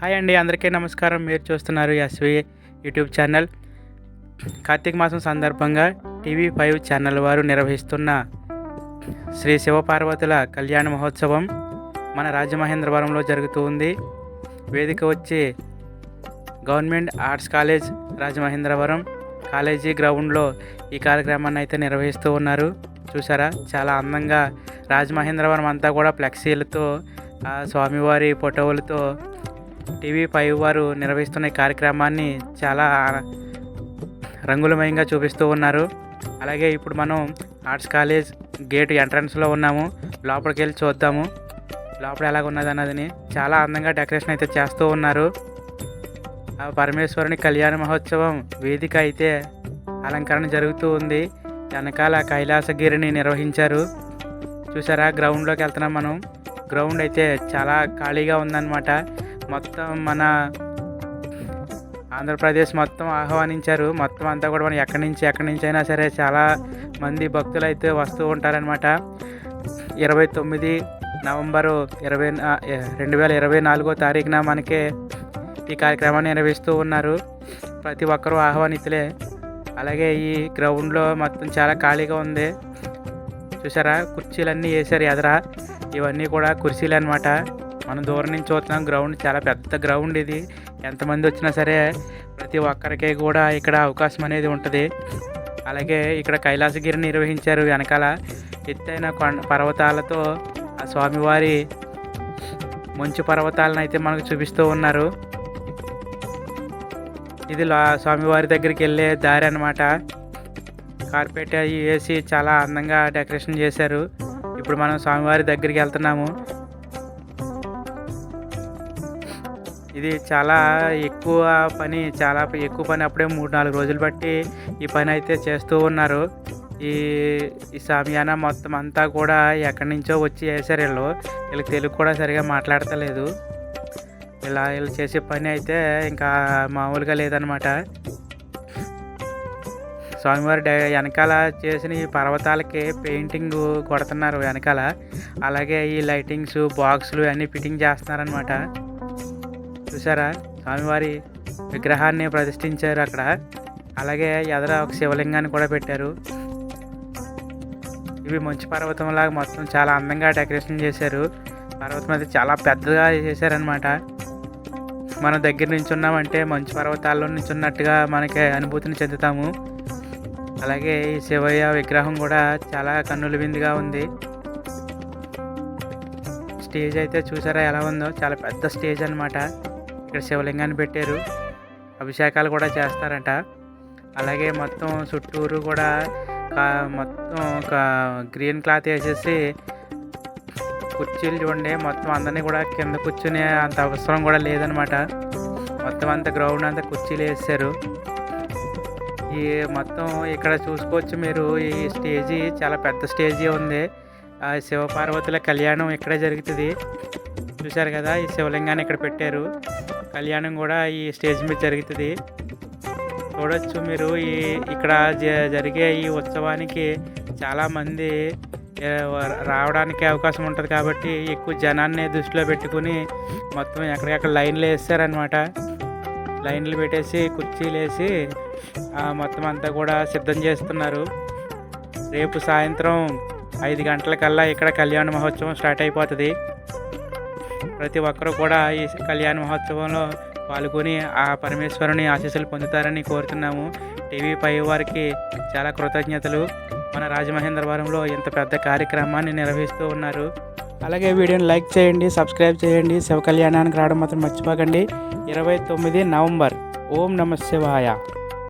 Hi అండి అందరికీ నమస్కారం. మీరు చూస్తున్నారు ఎస్వి యూట్యూబ్ ఛానల్. కార్తీక మాసం సందర్భంగా టీవీ ఫైవ్ ఛానల్ వారు నిర్వహిస్తున్న శ్రీ శివపార్వతుల కళ్యాణ మహోత్సవం మన రాజమహేంద్రవరంలో జరుగుతూ ఉంది. వేదిక వచ్చి government arts college Rajamahendravaram college గ్రౌండ్లో ఈ కార్యక్రమాన్ని అయితే నిర్వహిస్తూ ఉన్నారు. చూసారా? చాలా అందంగా రాజమహేంద్రవరం అంతా కూడా ఫ్లెక్సీలతో ఆ స్వామివారి ఫోటోలతో టీవీ ఫైవ్ వారు నిర్వహిస్తున్న కార్యక్రమాన్ని చాలా రంగులమయంగా చూపిస్తూ ఉన్నారు. అలాగే ఇప్పుడు మనం ఆర్ట్స్ కాలేజ్ గేట్ ఎంట్రన్స్లో ఉన్నాము. లోపలికి వెళ్ళి చూద్దాము. లోపల ఎలాగ ఉన్నది అన్నదని చాలా అందంగా డెకరేషన్ అయితే చేస్తూ ఉన్నారు. ఆ పరమేశ్వరుని కళ్యాణ మహోత్సవం వేదిక అయితే అలంకరణ జరుగుతూ ఉంది. వెనకాల కైలాసగిరిని నిర్వహించారు. చూసారా? గ్రౌండ్లోకి వెళ్తున్నాం మనం. గ్రౌండ్ అయితే చాలా ఖాళీగా ఉందన్నమాట. మొత్తం మన ఆంధ్రప్రదేశ్ మొత్తం ఆహ్వానించారు. మొత్తం అంతా కూడా మనం ఎక్కడి నుంచి ఎక్కడి నుంచి అయినా సరే చాలా మంది భక్తులు అయితే వస్తూ ఉంటారనమాట ఇరవై తొమ్మిది నవంబరు ఇరవై రెండు వేల ఇరవై నాలుగో తారీఖున మనకి ఈ కార్యక్రమాన్ని నిర్వహిస్తూ ఉన్నారు. ప్రతి ఒక్కరూ ఆహ్వానితులే. అలాగే ఈ గ్రౌండ్లో మొత్తం చాలా ఖాళీగా ఉంది. చూసారా? కుర్చీలన్నీ వేసారు ఎదరా? ఇవన్నీ కూడా కుర్చీలు అనమాట మనం దూరం నుంచి చూస్తున్నాం. గ్రౌండ్ చాలా పెద్ద గ్రౌండ్ ఇది. ఎంతమంది వచ్చినా సరే ప్రతి ఒక్కరికి కూడా ఇక్కడ అవకాశం అనేది ఉంటుంది. అలాగే ఇక్కడ కైలాసగిరి నిర్వహించారు వెనకాల ఎత్తైన కొండ పర్వతాలతో ఆ స్వామివారి మంచు పర్వతాలను అయితే మనకు చూపిస్తూ ఉన్నారు. ఇది లా స్వామివారి దగ్గరికి వెళ్ళే దారి అనమాట కార్పెట్ అవి వేసి చాలా అందంగా డెకరేషన్ చేశారు. ఇప్పుడు మనం స్వామివారి దగ్గరికి వెళ్తున్నాము. ఇది చాలా ఎక్కువ పని చాలా ఎక్కువ పని అప్పుడే మూడు నాలుగు రోజులు బట్టి ఈ పని అయితే చేస్తూ ఉన్నారు. ఈ ఈ సామియానా మొత్తం అంతా కూడా ఎక్కడి నుంచో వచ్చి వేసారు వీళ్ళు. వీళ్ళకి తెలుగు కూడా సరిగా మాట్లాడతలేదు. ఇలా వీళ్ళు చేసే పని అయితే ఇంకా మామూలుగా లేదనమాట స్వామివారి వెనకాల చేసిన ఈ పర్వతాలకి పెయింటింగ్ కొడుతున్నారు వెనకాల. అలాగే ఈ లైటింగ్స్ బాక్సులు అన్నీ ఫిట్టింగ్ చేస్తున్నారనమాట చూసారా స్వామివారి విగ్రహాన్ని ప్రతిష్ఠించారు అక్కడ. అలాగే ఎదర ఒక శివలింగాన్ని కూడా పెట్టారు. ఇవి మంచు పర్వతం లాగా మొత్తం చాలా అందంగా డెకరేషన్ చేశారు. పర్వతం అయితే చాలా పెద్దగా చేశారనమాట మనం దగ్గర నుంచి ఉన్నామంటే మంచు పర్వతాల్లో నుంచి ఉన్నట్టుగా మనకి అనుభూతిని చెందుతాము. అలాగే ఈ శివయ్య విగ్రహం కూడా చాలా కన్నుల విందుగా ఉంది. స్టేజ్ అయితే చూసారా ఎలా ఉందో? చాలా పెద్ద స్టేజ్ అనమాట ఇక్కడ శివలింగాన్ని పెట్టారు. అభిషేకాలు కూడా చేస్తారంట. అలాగే మొత్తం చుట్టూరు కూడా మొత్తం ఒక గ్రీన్ క్లాత్ వేసేసి కుర్చీలు చూడండి. మొత్తం అందరినీ కూడా కింద కూర్చునే అంత అవసరం కూడా లేదనమాట. మొత్తం అంత గ్రౌండ్ అంతా కుర్చీలు వేసారు ఈ మొత్తం ఇక్కడ చూసుకోవచ్చు మీరు. ఈ స్టేజీ చాలా పెద్ద స్టేజీ ఉంది. ఆ శివపార్వతుల కళ్యాణం ఇక్కడే జరుగుతుంది. చూశారు కదా? ఈ శివలింగాన్ని ఇక్కడ పెట్టారు. కళ్యాణం కూడా ఈ స్టేజ్ మీద జరుగుతుంది. చూడొచ్చు మీరు ఈ ఇక్కడ జ- జరిగే ఈ ఉత్సవానికి చాలామంది రావడానికి అవకాశం ఉంటుంది కాబట్టి ఎక్కువ జనాన్ని దృష్టిలో పెట్టుకుని మొత్తం ఎక్కడికక్కడ లైన్లు వేస్తారనమాట లైన్లు పెట్టేసి కుర్చీలు వేసి మొత్తం అంతా కూడా సిద్ధం చేస్తున్నారు. రేపు సాయంత్రం ఐదు గంటలకల్లా ఇక్కడ కళ్యాణ మహోత్సవం స్టార్ట్ అయిపోతుంది. ప్రతి ఒక్కరూ కూడా ఈ కళ్యాణ మహోత్సవంలో పాల్గొని ఆ పరమేశ్వరుని ఆశీస్సులు పొందుతారని కోరుతున్నాము. టీవీ పై వారికి చాలా కృతజ్ఞతలు. మన రాజమహేంద్రవరంలో ఇంత పెద్ద కార్యక్రమాన్ని నిర్వహిస్తూ ఉన్నారు. అలాగే వీడియోని లైక్ చేయండి సబ్స్క్రైబ్ చేయండి. శివ కళ్యాణానికి రావడం మాత్రం మర్చిపోకండి. ఇరవై తొమ్మిది నవంబర్. ఓం నమ శివాయ.